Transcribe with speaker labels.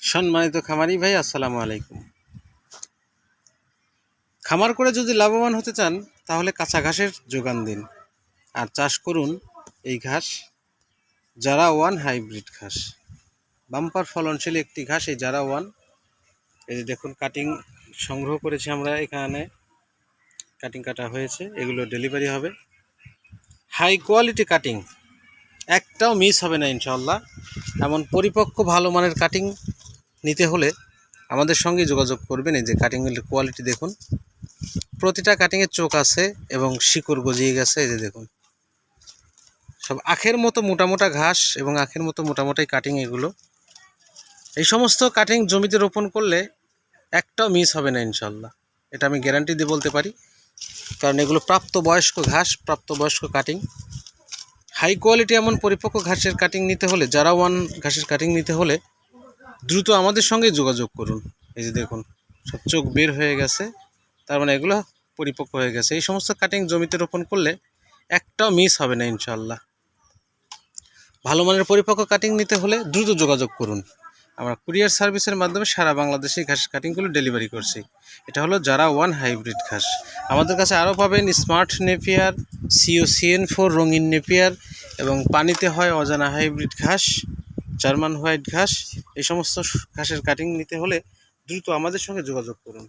Speaker 1: সম্মানিত খামারি ভাই, আসসালামু আলাইকুম। খামার করে যদি লাভবান হতে চান, তাহলে কাঁচা ঘাসের যোগান দিন। আর চাষ করুন এই ঘাস জারা ওয়ান হাইব্রিড ঘাস। বাম্পার ফলনশীল একটি ঘাস, এই জারা ওয়ান, এই যে দেখুন, কাটিং সংগ্রহ করেছি আমরা এখানে। কাটিং কাটা হয়েছে, এগুলো ডেলিভারি হবে। হাই কোয়ালিটি কাটিং, একটাও মিস হবে না ইনশাল্লাহ এমন পরিপক্ক ভালো মানের কাটিং নিতে হলে আমাদের সঙ্গে যোগাযোগ করবেন। এই যে কাটিংয়ের কোয়ালিটি দেখুন। প্রতিটা কাটিংয়ের চোখ আছে এবং শিকড় গজিয়ে গেছে, এই যে দেখুন। সব আখের মতো মোটা মোটা ঘাস এবং আখের মতো মোটা মোটাই কাটিং এগুলো। এই সমস্ত কাটিং জমিতে রোপণ করলে একটাও মিস হবে না ইনশাল্লাহ এটা আমি গ্যারান্টি দিয়ে বলতে পারি। কারণ এগুলো প্রাপ্তবয়স্ক ঘাস, প্রাপ্তবয়স্ক কাটিং হাই কোয়ালিটি এমন পরিপক্ক ঘাসের কাটিং নিতে হলে, যারা ওয়ান ঘাসের কাটিং নিতে হলে দ্রুত আমাদের সঙ্গে যোগাযোগ করুন। এই যে দেখুন, সব চোখ বের হয়ে গেছে। তার মানে এগুলো পরিপক্ক হয়ে গেছে। এই সমস্ত কাটিং জমিতে রোপণ করলে একটাও মিস হবে না ইনশাল্লাহ ভালো মানের পরিপক্ক কাটিং নিতে হলে দ্রুত যোগাযোগ করুন। আমরা কুরিয়ার সার্ভিসের মাধ্যমে সারা বাংলাদেশে ঘাসের কাটিংগুলো ডেলিভারি করছি। এটা হলো যারা ওয়ান হাইব্রিড ঘাস। আমাদের কাছে আরও পাবেন smart Napier CO CN four রঙিন নেপিয়ার এবং পানিতে হয় অজানা হাইব্রিড ঘাস। জার্মান হোয়াইট ঘাস এই সমস্ত ঘাসের কাটিং নিতে হলে দ্রুত আমাদের সঙ্গে যোগাযোগ করুন।